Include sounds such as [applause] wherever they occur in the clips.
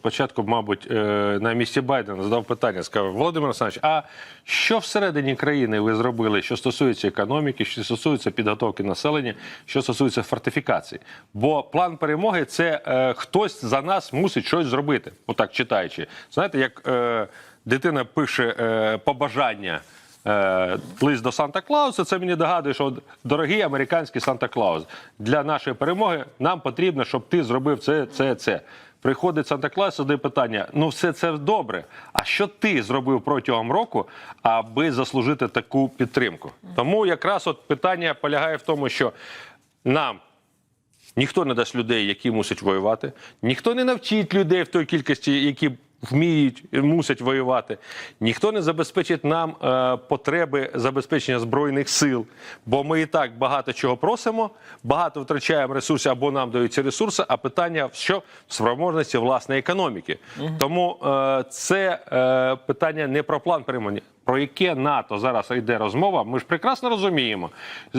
Спочатку, мабуть, е, на місці Байдена задав питання, сказав Володимир Олександрович, а що всередині країни ви зробили, що стосується економіки, що стосується підготовки населення, що стосується фортифікації? Бо план перемоги це е, хтось за нас мусить щось зробити, отак читаючи. Знаєте, як е, дитина пише е, побажання. Е, лист до Санта Клауса. Це мені догадує, що дорогий американський Санта Клаус, для нашої перемоги нам потрібно, щоб ти зробив це, це, це. Приходить Санта Клаус, задає питання: ну все це добре. А що ти зробив протягом року, аби заслужити таку підтримку? Тому якраз от питання полягає в тому, що нам Ніхто не дасть людей, які мусять воювати. Ніхто не навчить людей в той кількості, які вміють і мусять воювати. Ніхто не забезпечить нам е, потреби забезпечення збройних сил. Бо ми і так багато чого просимо, багато втрачаємо ресурсів або нам дають ці ресурси. А питання в що в спроможності власної економіки. Тому е, це е, питання не про план перемоги. Про яке НАТО зараз йде розмова, ми ж прекрасно розуміємо.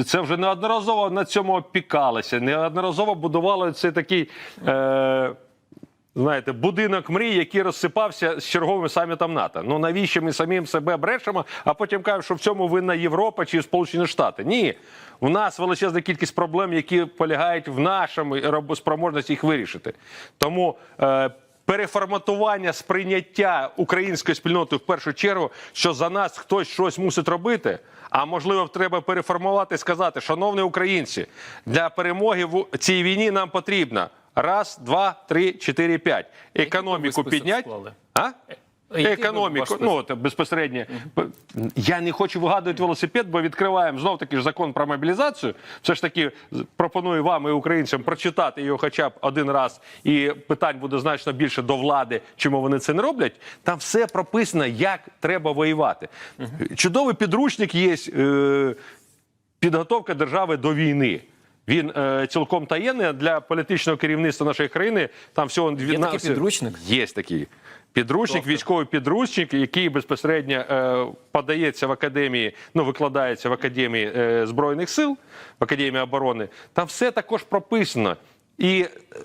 Це вже неодноразово на цьому опікалися, неодноразово будували цей такий. Е, Знаєте, будинок мрій, який розсипався з черговим самітом НАТО. Ну навіщо ми самим себе брешемо, а потім кажемо, що в цьому винна Європа чи Сполучені Штати? Ні, у нас величезна кількість проблем, які полягають в нашому спроможності їх вирішити. Тому е, переформатування сприйняття української спільноти в першу чергу, що за нас хтось щось мусить робити. А можливо, треба переформувати і сказати, шановні українці, для перемоги в цій війні нам потрібно раз, два, три, чотири, п'ять. Економіку склали? А? Економіку, ну от, безпосередньо. Я не хочу вигадувати велосипед, бо відкриваємо знов таки ж закон про мобілізацію. Все ж таки пропоную вам і українцям прочитати його хоча б один раз, і питань буде значно більше до влади, чому вони це не роблять. Там все прописано, як треба воювати. Чудовий підручник є. Е, підготовка держави до війни. Він е, цілком таємний для політичного керівництва нашої країни. Там всього дві- такий підручник? Є такий. Підручник, Тобто? військовий підручник, який безпосередньо е, подається в академії, ну викладається в академії е, збройних сил, в академії оборони. Там все також прописано. І е,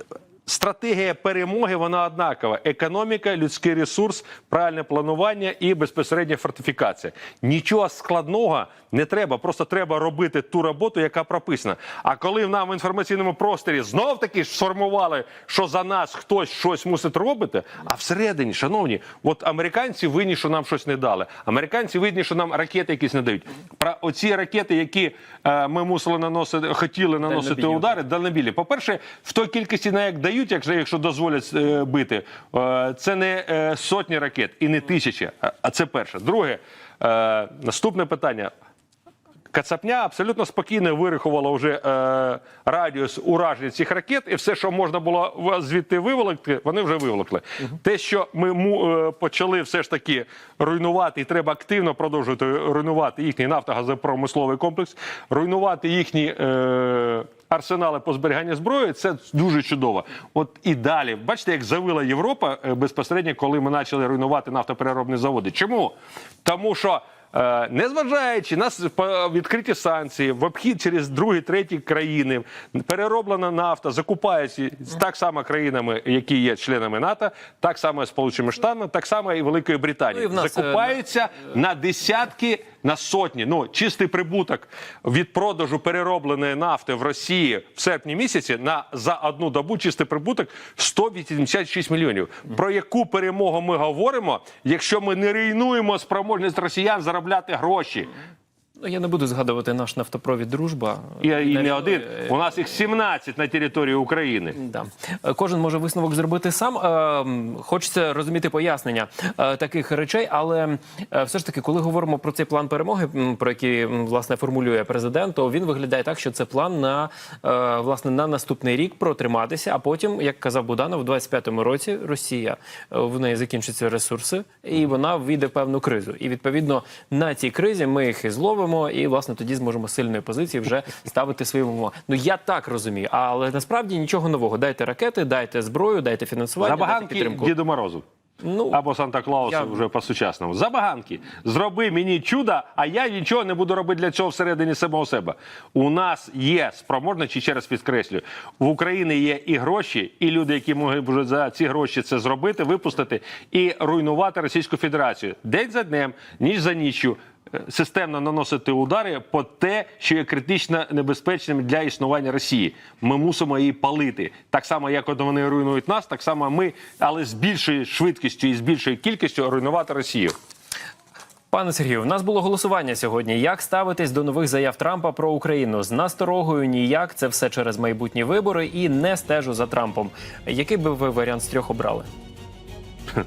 стратегія перемоги вона однакова: економіка, людський ресурс, правильне планування і безпосередня фортифікація. Нічого складного не треба, просто треба робити ту роботу, яка прописана. А коли в нам в інформаційному просторі знов таки сформували, що за нас хтось щось мусить робити, а всередині, шановні, от американці винні, що нам щось не дали. Американці винні, що нам ракети якісь не дають. Про оці ракети, які е, ми мусили наносити, хотіли наносити удари, дальнобілі. По-перше, в той кількості, на як дають, якщо, якщо дозволять е, бити, е, це не е, сотні ракет і не тисячі. А, а це перше. Друге, е, наступне питання. Кацапня абсолютно спокійно вирахувала вже е, радіус ураження цих ракет, і все, що можна було звідти виволокти, вони вже виволокли. Те, що ми е, почали все ж таки руйнувати, і треба активно продовжувати руйнувати їхній нафтогазопромисловий комплекс, руйнувати їхні. Е, Арсенали по зберіганню зброї це дуже чудово. От і далі, бачите, як завила Європа е, безпосередньо, коли ми почали руйнувати нафтопереробні заводи. Чому? Тому що Е, Незважаючи на відкриті санкції, в обхід через другі, треті країни, перероблена нафта закупається так само країнами, які є членами НАТО, так само Сполученими Штатами, так само і Великою Ну, Британією. в е, Закупаються на десятки, на сотні. Ну чистий прибуток від продажу переробленої нафти в Росії в серпні місяці на за одну добу чистий прибуток 186 мільйонів. Про яку перемогу ми говоримо, якщо ми не руйнуємо спроможність росіян заробляти гроші? Ну, я не буду згадувати наш нафтопровід дружба. І, і не один. е, У нас їх 17 на території України. Да. Е, Кожен може висновок зробити сам. Е, Хочеться розуміти пояснення таких речей, але все ж таки, коли говоримо про цей план перемоги, про який власне формулює президент, то він виглядає так, що це план на власне на наступний рік протриматися. А потім, як казав Буданов, у 25-му році Росія в неї закінчаться ресурси, і вона війде в певну кризу. І відповідно на цій кризі ми їх і зловимо, і власне тоді зможемо сильної позиції вже ставити свої умови. Ну я так розумію, але насправді нічого нового. Дайте ракети, дайте зброю, дайте фінансування, дайте підтримку. Діду Морозу. Ну, або Санта Клауса я- вже по-сучасному. Забаганки. Зроби мені чудо, а я нічого не буду робити для цього всередині самого себе. У нас є спроможності, ще раз підкреслюю, в Україні є і гроші, і люди, які можуть вже за ці гроші це зробити, випустити і руйнувати Російську Федерацію день за днем, ніч за ніччю. Е, Системно наносити удари по те, що є критично небезпечним для існування Росії. Ми мусимо її палити. Так само, як от вони руйнують нас, так само ми, але з більшою швидкістю і з більшою кількістю руйнувати Росію. Пане Сергію, в нас було голосування сьогодні. Як ставитись до нових заяв Трампа про Україну з насторогою? Ніяк це все через майбутні вибори і не стежу за Трампом. Який би ви варіант з трьох обрали? [laughs]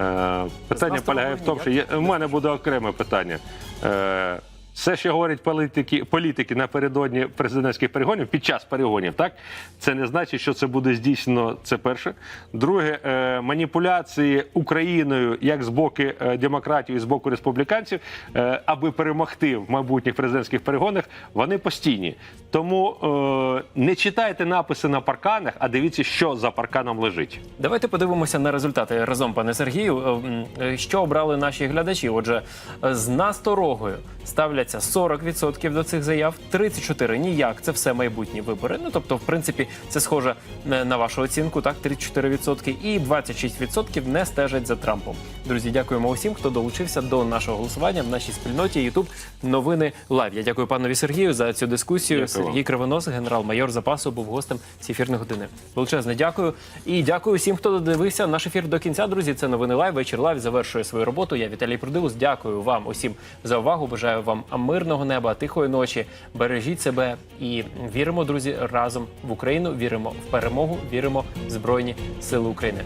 Е, питання полягає в тому, що є, в мене буде окреме питання. Е, все, що говорять політики, політики напередодні президентських перегонів, під час перегонів, так це не значить, що це буде здійснено. Це перше. Друге, е, маніпуляції Україною як з боку е, демократів і з боку республіканців, е, аби перемогти в майбутніх президентських перегонах, вони постійні. Тому е, не читайте написи на парканах, а дивіться, що за парканом лежить. Давайте подивимося на результати разом, пане Сергію. Е, е, Що обрали наші глядачі? Отже, з насторогою ставляться 40% до цих заяв, 34% ніяк. Це все майбутні вибори. Ну тобто, в принципі, це схоже е, на вашу оцінку, так 34%. і 26% не стежать за Трампом. Друзі, дякуємо усім, хто долучився до нашого голосування в нашій спільноті YouTube новини Лайв. Я дякую панові Сергію за цю дискусію. Дякую. Сергій Кривонос, генерал-майор запасу, був гостем цієї ефірної години. Величезне дякую. І дякую всім, хто додивився наш ефір до кінця. Друзі, це новини лайв. Вечір лайв завершує свою роботу. Я Віталій Продилус. Дякую вам усім за увагу. Бажаю вам мирного неба, тихої ночі. Бережіть себе і віримо, друзі, разом в Україну. Віримо в перемогу. Віримо в Збройні Сили України.